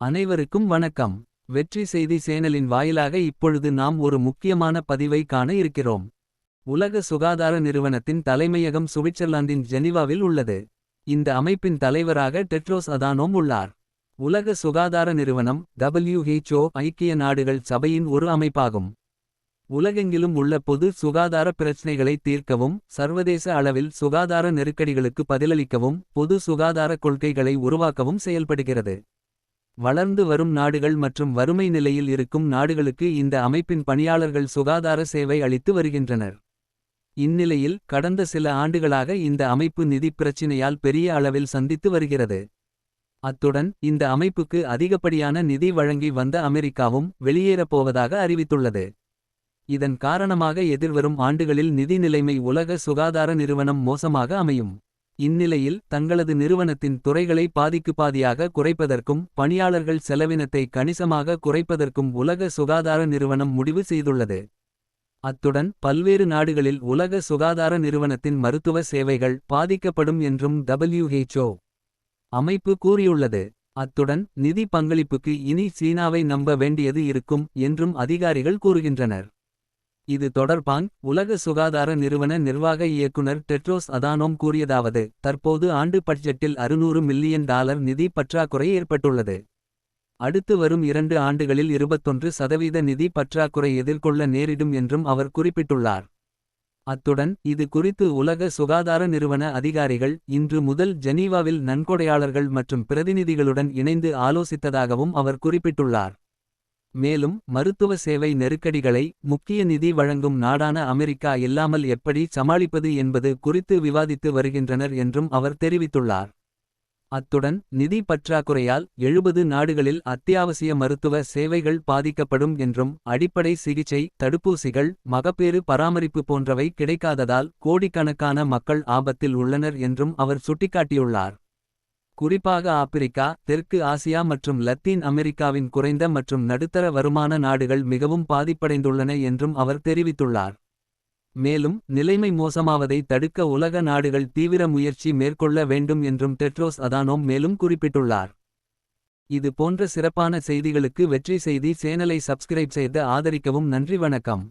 அனைவருக்கும் வணக்கம் வெற்றி செய்தி சேனலின் வாயிலாக இப்பொழுது நாம் ஒரு முக்கியமான பதிவை காண இருக்கிறோம். உலக சுகாதார நிறுவனத்தின் தலைமையகம் சுவிட்சர்லாந்தின் ஜெனிவாவில் உள்ளது. இந்த அமைப்பின் தலைவராக டெட்ரோஸ் அதானோம் உள்ளார். உலக சுகாதார நிறுவனம் டபிள்யூஹெச்ஓ ஐக்கிய நாடுகள் சபையின் ஒரு அமைப்பாகும். உலகெங்கிலும் உள்ள பொது சுகாதார பிரச்சினைகளை தீர்க்கவும். சர்வதேச அளவில் சுகாதார நெருக்கடிகளுக்கு பதிலளிக்கவும். பொது சுகாதார கொள்கைகளை உருவாக்கவும் செயல்படுகிறது. வளர்ந்து வரும் நாடுகள் மற்றும் வறுமை நிலையில் இருக்கும் நாடுகளுக்கு இந்த அமைப்பின் பணியாளர்கள் சுகாதார சேவை அளித்து வருகின்றனர். இந்நிலையில் கடந்த சில ஆண்டுகளாக இந்த அமைப்பு நிதிப் பிரச்சினையால் பெரிய அளவில் சந்தித்து வருகிறது. அத்துடன் இந்த அமைப்புக்கு அதிகப்படியான நிதி வழங்கி வந்த அமெரிக்காவும் வெளியேறப் போவதாக அறிவித்துள்ளது. இதன் காரணமாக எதிர்வரும் ஆண்டுகளில் நிதி நிலைமை உலக சுகாதார நிறுவனம் மோசமாக அமையும். இந்நிலையில் தங்களது நிறுவனத்தின் துறைகளை பாதிக்கு பாதியாக குறைப்பதற்கும். பணியாளர்கள் செலவினத்தை கணிசமாக குறைப்பதற்கும் உலக சுகாதார நிறுவனம் முடிவு செய்துள்ளது. அத்துடன் பல்வேறு நாடுகளில் உலக சுகாதார நிறுவனத்தின் மருத்துவ சேவைகள் பாதிக்கப்படும் என்றும் டபிள்யூஹெச்ஓ அமைப்பு கூறியுள்ளது. அத்துடன் நிதி பங்களிப்புக்கு இனி சீனாவை நம்ப வேண்டியது இருக்கும் என்றும் அதிகாரிகள் கூறுகின்றனர். இது தொடர்பாங் உலக சுகாதார நிறுவன நிர்வாக இயக்குனர் டெட்ரோஸ் அதானோம் கூறியதாவது. தற்போது ஆண்டு பட்ஜெட்டில் 600 மில்லியன் டாலர் நிதி பற்றாக்குறை ஏற்பட்டுள்ளது. அடுத்து வரும் இரண்டு ஆண்டுகளில் 21 சதவீத நிதி பற்றாக்குறை எதிர்கொள்ள நேரிடும் என்றும் அவர் குறிப்பிட்டுள்ளார். அத்துடன் இது குறித்து உலக சுகாதார நிறுவன அதிகாரிகள். இன்று முதல் ஜெனீவாவில் நன்கொடையாளர்கள் மற்றும் பிரதிநிதிகளுடன் இணைந்து ஆலோசித்ததாகவும் அவர் குறிப்பிட்டுள்ளார். மேலும் மருத்துவ சேவை நெருக்கடிகளை முக்கிய நிதி வழங்கும் நாடான அமெரிக்கா இல்லாமல் எப்படி சமாளிப்பது என்பது குறித்து விவாதித்து வருகின்றனர் என்றும் அவர் தெரிவித்துள்ளார். அத்துடன் நிதி பற்றாக்குறையால் 70 நாடுகளில் அத்தியாவசிய மருத்துவ சேவைகள் பாதிக்கப்படும் என்றும். அடிப்படை சிகிச்சை தடுப்பூசிகள் மகப்பேறு பராமரிப்பு போன்றவை கிடைக்காததால். கோடிக்கணக்கான மக்கள் ஆபத்தில் உள்ளனர் என்றும் அவர் சுட்டிக்காட்டியுள்ளார். குறிப்பாக ஆப்பிரிக்கா தெற்கு ஆசியா மற்றும் லத்தீன் அமெரிக்காவின் குறைந்த மற்றும் நடுத்தர வருமான நாடுகள் மிகவும் பாதிப்படைந்துள்ளன என்றும் அவர் தெரிவித்துள்ளார். மேலும் நிலைமை மோசமாவதை தடுக்க உலக நாடுகள் தீவிர முயற்சி மேற்கொள்ள வேண்டும் என்றும் டெட்ரோஸ் அதானோம் மேலும் குறிப்பிட்டுள்ளார். இது போன்ற சிறப்பான செய்திகளுக்கு வெற்றி செய்தி சேனலை சப்ஸ்கிரைப் செய்து ஆதரிக்கவும் நன்றி வணக்கம்.